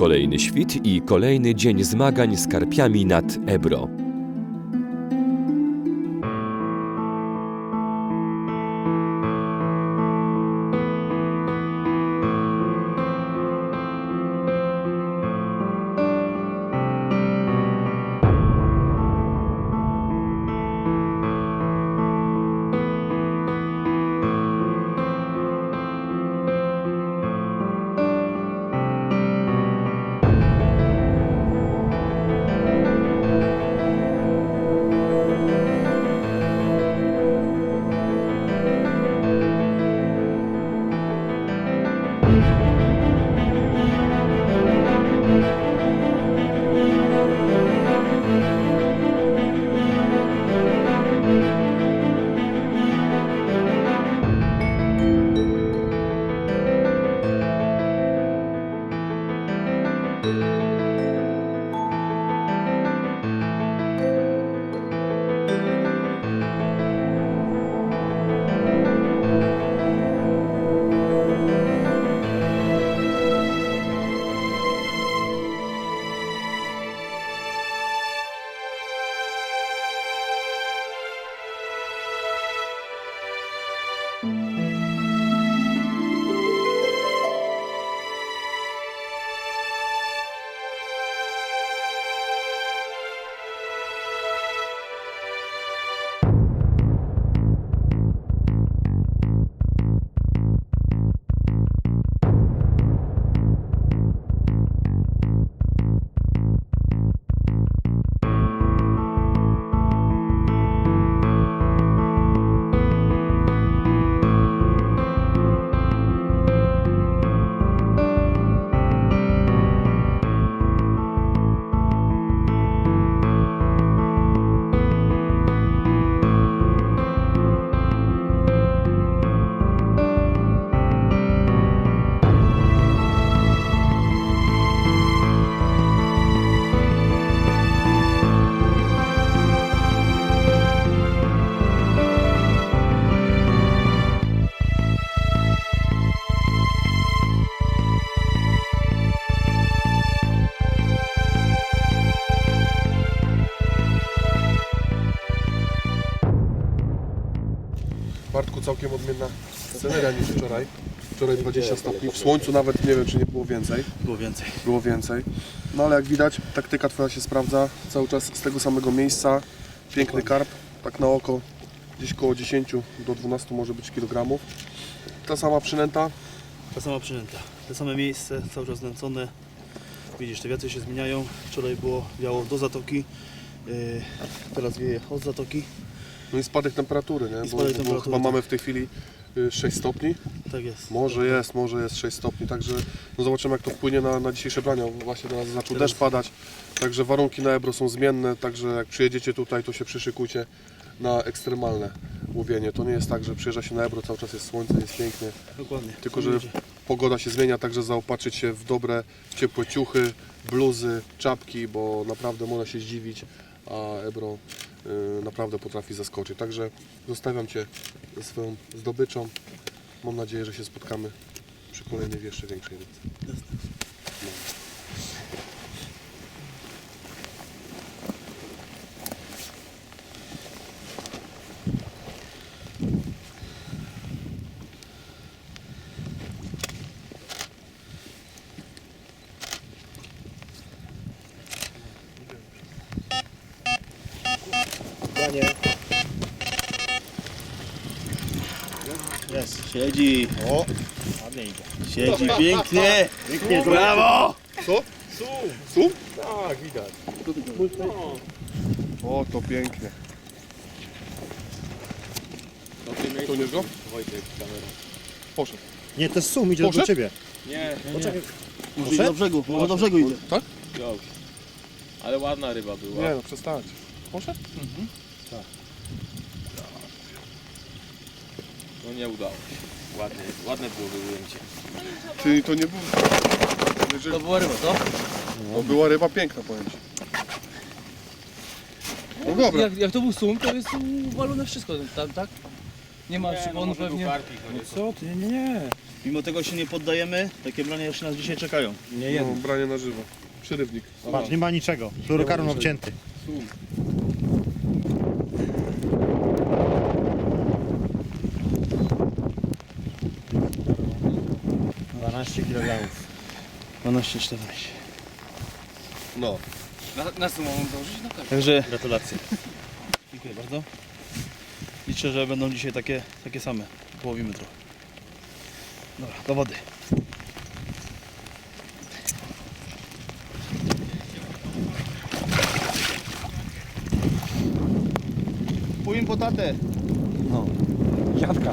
Kolejny świt i kolejny dzień zmagań z karpiami nad Ebro. Bartku całkiem odmienna sceneria niż wczoraj. Wczoraj 20 stopni, w słońcu nawet nie wiem czy nie było więcej, Było więcej. było więcej. No ale jak widać taktyka Twoja się sprawdza, cały czas z tego samego miejsca, piękny karp, tak na oko gdzieś koło 10 do 12 może być kilogramów. Ta sama przynęta, Ta sama przynęta. Te same miejsce, cały czas znęcone. Widzisz, te wiatry się zmieniają. Wczoraj było wiało do zatoki. Yy, teraz wieje od zatoki. No i spadek temperatury, nie? I Bo, spadek bo temperatury, chyba tak. mamy w tej chwili y, 6 stopni. Tak jest. Może jest, może jest 6 stopni, także no zobaczymy jak to wpłynie na, na dzisiejsze brania. Właśnie teraz zaczął Teraz- deszcz padać, także warunki na Ebro są zmienne, także jak przyjedziecie tutaj to się przyszykujcie na ekstremalne łowienie. To nie jest tak, że przyjeżdża się na Ebro, cały czas jest słońce, jest pięknie, Dokładnie. tylko że pogoda się zmienia, także zaopatrzyć się w dobre, ciepłe ciuchy, bluzy, czapki, bo naprawdę można się zdziwić, a Ebro y, naprawdę potrafi zaskoczyć. Także zostawiam Cię ze swoją zdobyczą. Mam nadzieję, że się spotkamy przy kolejnej jeszcze większej rybce. Jest, siedzi. O, ładnie idzie. Siedzi pięknie. Pięknie Brawo! Co? Sum? Tak, widać. O, to pięknie. Ciągniesz go? Wojtek, kamera. Poszedł. Nie, to jest sum, idzie Poszedł? do ciebie. Nie, Poczekaj. Może idzie do brzegu, może do brzegu idzie. wziął się. Ale ładna ryba była. Nie no, przestańcie. Poszedł? No nie udało się. Ładne, ładne było wyjęcie. Ty, to nie było... Jeżeli... To była ryba, co? To była ryba piękna, powiem Ci. No dobra. Jak, jak to był sum, to jest uwalone wszystko tam, tak? Nie ma szybon może pewnie. był partii, chociaż. Co ty? Nie, nie. Mimo tego się nie poddajemy, takie brania jeszcze nas dzisiaj czekają. Nie No, branie na żywo. Przerywnik. Patrz, nie ma niczego. Fluorokarton obcięty. Sum. Dwanaście kg. 12-14. No. Na, na sumę mam dążyć? No tak. Także gratulacje. Dziękuję bardzo. Liczę, że będą dzisiaj takie, takie same. Połowimy trochę. Dobra, do wody. Płyń po tatę. Dziadka.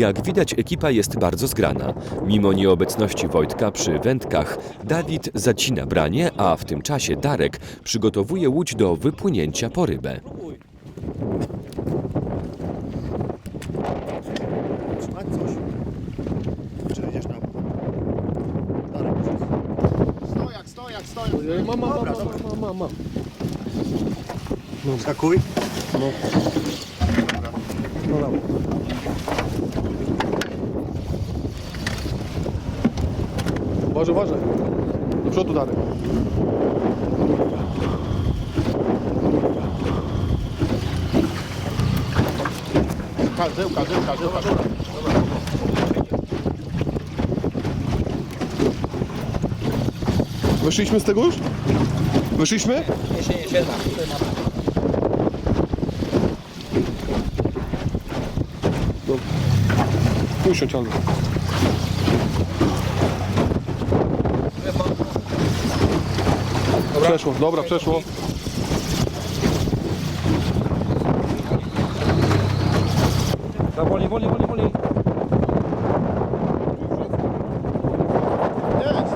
Jak widać, ekipa jest bardzo zgrana. Mimo nieobecności Wojtka przy wędkach, Dawid zacina branie, a w tym czasie Darek przygotowuje łódź do wypłynięcia po rybę. Trzymać coś. Czy idziesz na... Dalej, Stojak, stojak, stojak. Ojej, Mam, mam, mam, mam, mam, mam, mam. Skakuj. Uważaj, uważaj. Do przodu Darek. Żyłka, żyłka, żyłka. Wyszliśmy z tego już? Wyszliśmy? No. Usiądź, Andrzej. Przeszło, dobra, przeszło. Wolniej, wolniej, wolniej, wolniej. Jest!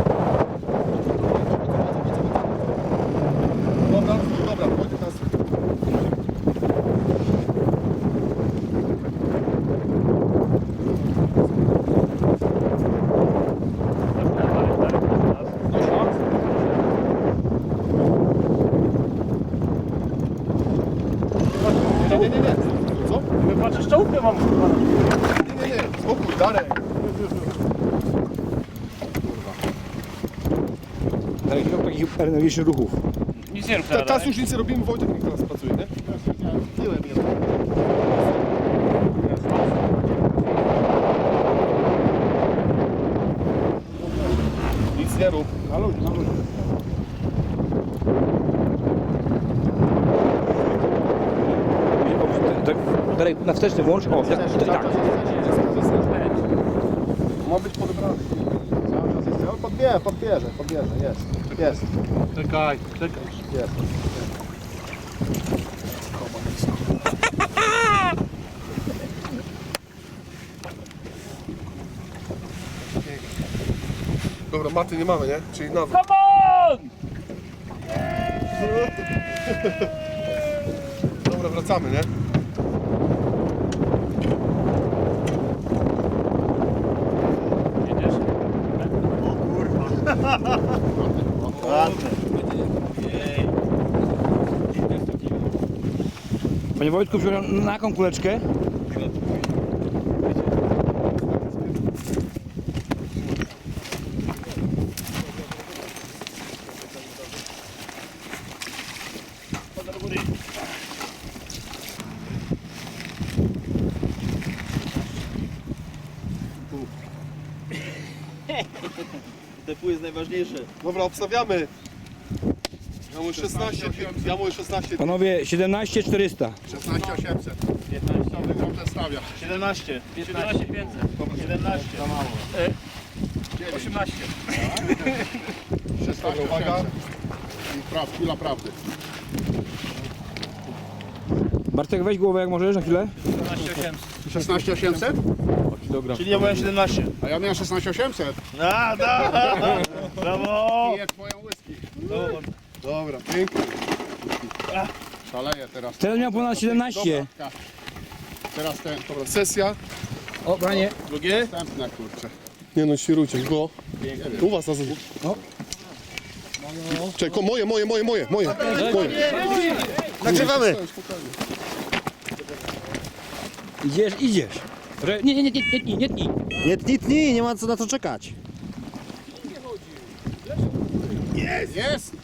Dobra, dobra, chodź teraz. Nie, nie, nie, nie. Co? Patrzysz czołówkę mam kurwa. Nie, nie, nie. Spokój, Darek. Mam takich energicznych ruchów. Nic nie rób Ta, teraz już nic nie robimy, Wojtek niech teraz pracuje, nie? Piłem, Nic nie rób. Na ludzi, na ludzi. Darek, na wsteczny włącz. O, tak. tak. Ma być podebrany. Cały czas jest. Ale podbieraj. Nie, podbierze, podbierze, jest. Jest. Czekaj, czekaj. Jest. Dobra, maty nie mamy, nie? Czyli nawet. Come on! Dobra, wracamy, nie? Panie Wojtku, na jaką kuleczkę? Defu jest najważniejsze. Dobra, obstawiamy. Ja mówię 16, ja mówię 16. Panowie, 17 400. 16 800. 15. To wygrał ten stawia. 17. 15 500. 17. Za mało. 18. 16 uwaga. 800. I praw, chwila prawdy. Bartek, weź głowę jak możesz na chwilę. 15 800. 16 800? Czyli ja byłem 17. A ja miałem 16 800. A, da! Brawo! Piję twoją whisky. Dobra, pięknie. Szaleję teraz. Teraz miał ponad 17. Dobra, Teraz ten, Dobra, sesja. O, panie. Drugie? następne kurczę. Nie no, świrucie, go. U was na zewnątrz. Czekaj, moje, moje, moje, moje, moje. moje. Nagrywamy! Idziesz, idziesz. Że- Nie, nie, nie, nie, nie, nie, nie, nie. Tnij, nie ma co na to czekać. Jest!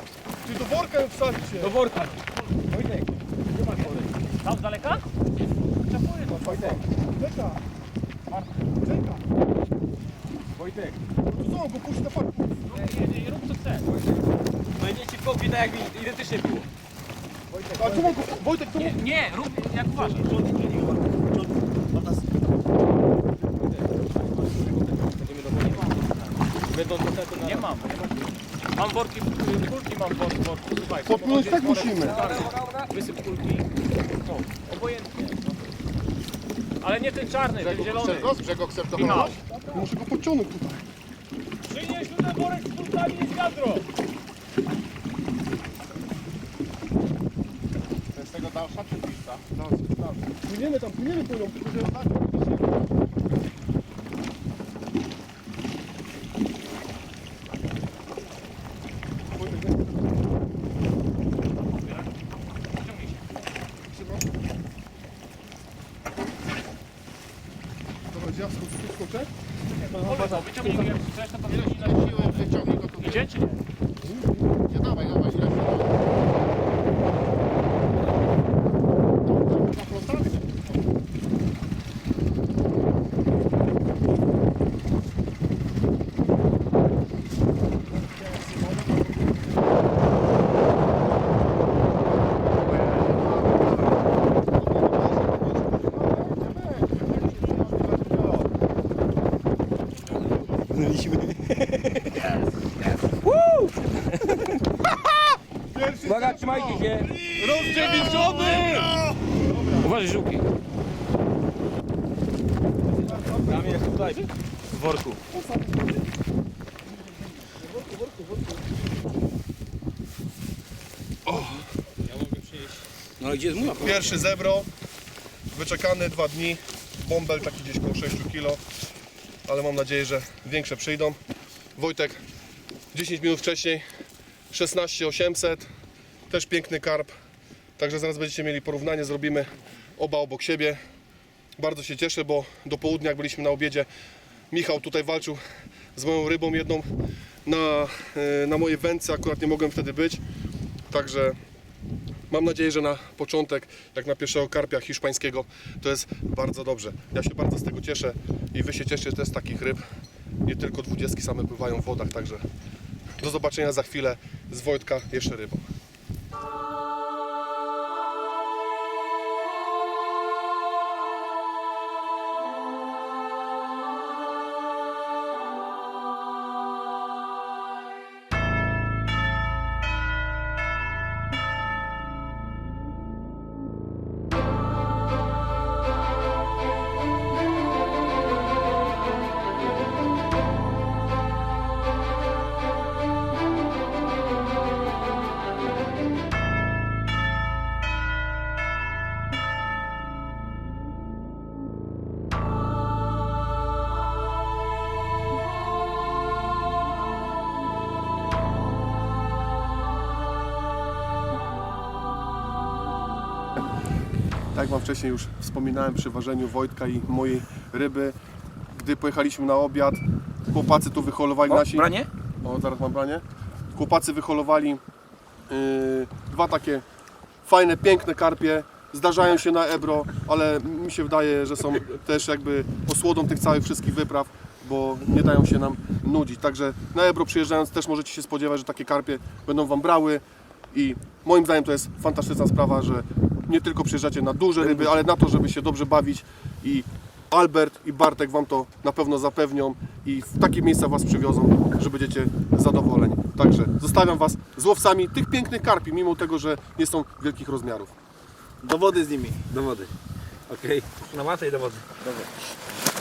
Czy do worka ją wsadzicie? Do worka. Tam z daleka? Tu są, go puść na fakt. Nie, nie, nie rób co chcesz. Będzie ci kopie tak jak mi identycznie było. A tu mam go, Wojtek, tu Nie, nie, rób jak uważasz. Nie mam. Mam worki, kulki mam w worku, worku. Słuchaj, Podpłynąć tak musimy. Wysyp kulki. No, obojętnie. No. Ale nie ten czarny, ten zielony. Chcesz go z brzegu chcesz to Michał, chować? Muszę go podciągnąć tutaj. przynieś tutaj worek z kulkami i z wiadro. To jest tego dalsza czy bliższa? Płyniemy tam, płyniemy płyną. Ja skoczę? skoczę? Wyciągnij chcesz, to powinien Ile siły wyciągnij go tu. Idzie czy nie? Nie dawaj, dawaj, ile siły. Na plotach? Znaliśmy. Uwaga, trzymajcie się. Rozdziewiczony! Uważaj, żółki. Tam jest tutaj, w worku. No ale gdzie jest mój? Pierwszy zebro, wyczekany dwa dni, bąbel taki gdzieś koło 6 kg, ale mam nadzieję, że większe przyjdą. Wojtek 10 minut wcześniej 16 800, też piękny karp, także zaraz będziecie mieli porównanie, zrobimy oba obok siebie. Bardzo się cieszę, bo do południa jak byliśmy na obiedzie, Michał tutaj walczył z moją rybą jedną, na, e, na mojej wędce, akurat nie mogłem wtedy być, także mam nadzieję, że na początek, jak na pierwszego karpia hiszpańskiego, to jest bardzo dobrze. Ja się bardzo z tego cieszę i Wy się cieszycie też z takich ryb. Nie tylko dwudziestki same pływają w wodach, także do zobaczenia za chwilę z Wojtka jeszcze rybą. Jak Wam wcześniej już wspominałem przy ważeniu Wojtka i mojej ryby, gdy pojechaliśmy na obiad, chłopacy tu wyholowali O, nasi... branie? O, zaraz mam branie. Chłopacy wyholowali yy, dwa takie fajne, piękne karpie. Zdarzają się na Ebro, ale mi się wydaje, że są też jakby osłodą tych całych wszystkich wypraw, bo nie dają się nam nudzić. Także na Ebro przyjeżdżając też możecie się spodziewać, że takie karpie będą Wam brały i moim zdaniem to jest fantastyczna sprawa, że nie tylko przyjeżdżacie na duże ryby, ale na to, żeby się dobrze bawić i Albert i Bartek Wam to na pewno zapewnią i w takie miejsca Was przywiozą, że będziecie zadowoleni. Także zostawiam Was z łowcami tych pięknych karpi, mimo tego, że nie są wielkich rozmiarów. Do wody z nimi, do wody. Okej, na matę i do wody. Dobra.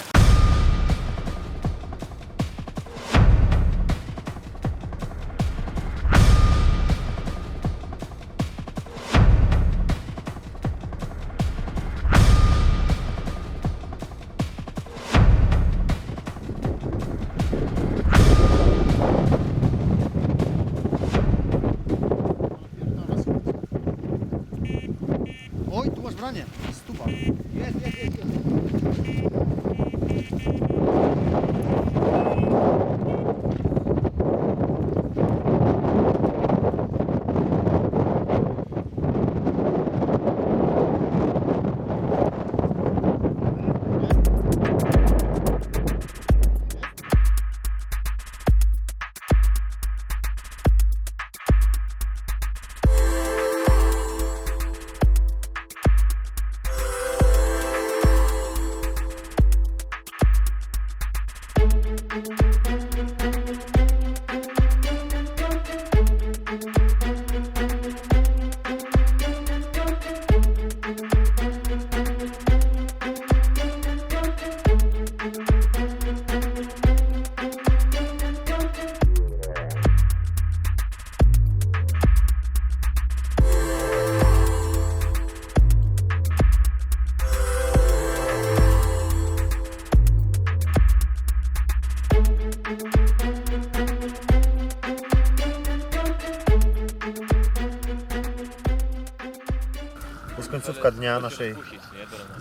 Dnia naszej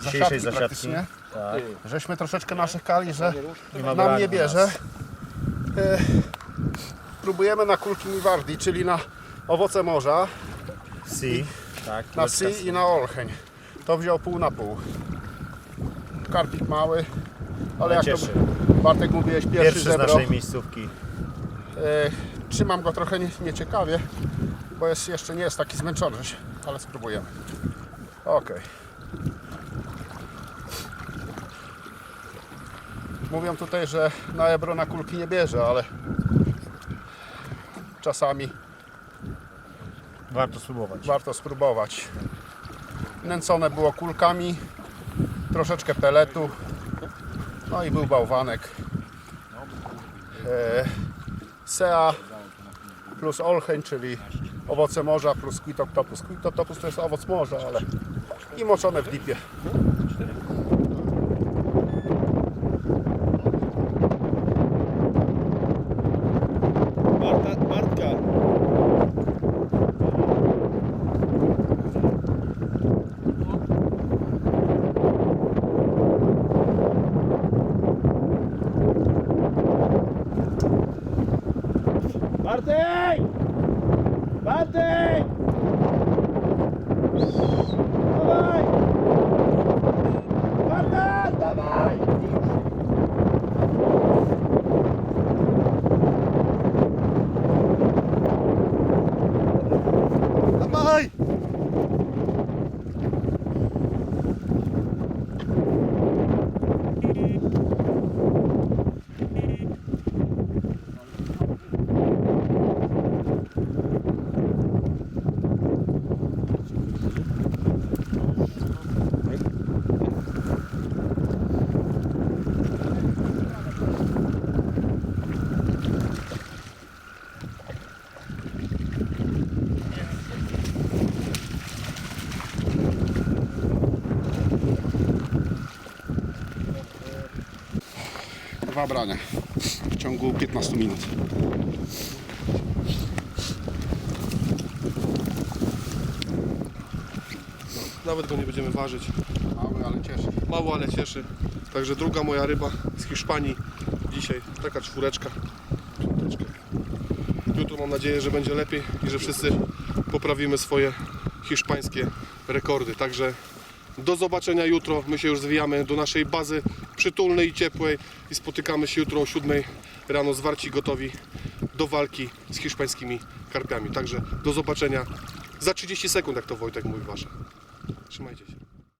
dzisiejszej zasiadki. praktycznie. Żeśmy troszeczkę narzekali, że Nie ma nam brania nie bierze. nas. E, próbujemy na kulki Miwardi, czyli na owoce morza, Si, tak. na si i na olcheń. To wziął pół na pół. Karpik mały, ale jak cieszy. to Bartek mówiłeś, pierwszy, Pierwszy z żebro. naszej miejscówki. E, trzymam go trochę nie- nieciekawie, bo jest, jeszcze nie jest taki zmęczony, ale spróbujemy. Okej. Mówią tutaj, że na Ebro na kulki nie bierze, ale czasami Warto spróbować. warto spróbować. Nęcone było kulkami, troszeczkę peletu, no i był bałwanek. E, sea plus olcheń, czyli owoce morza plus quitoctopus. Quitoctopus to jest owoc morza, ale i moczone w dipie. Dwa brania w ciągu 15 minut. Nawet go nie będziemy ważyć. Mały, ale cieszy. Mało, ale cieszy. Także druga moja ryba z Hiszpanii. Dzisiaj taka czwóreczka. Piąteczka. Jutro mam nadzieję, że będzie lepiej i że wszyscy poprawimy swoje hiszpańskie rekordy. Także do zobaczenia jutro. My się już zwijamy do naszej bazy przytulnej i ciepłej i spotykamy się jutro o 7 rano zwarci gotowi do walki z hiszpańskimi karpiami. Także do zobaczenia za 30 sekund, jak to Wojtek mówi wasze. Trzymajcie się.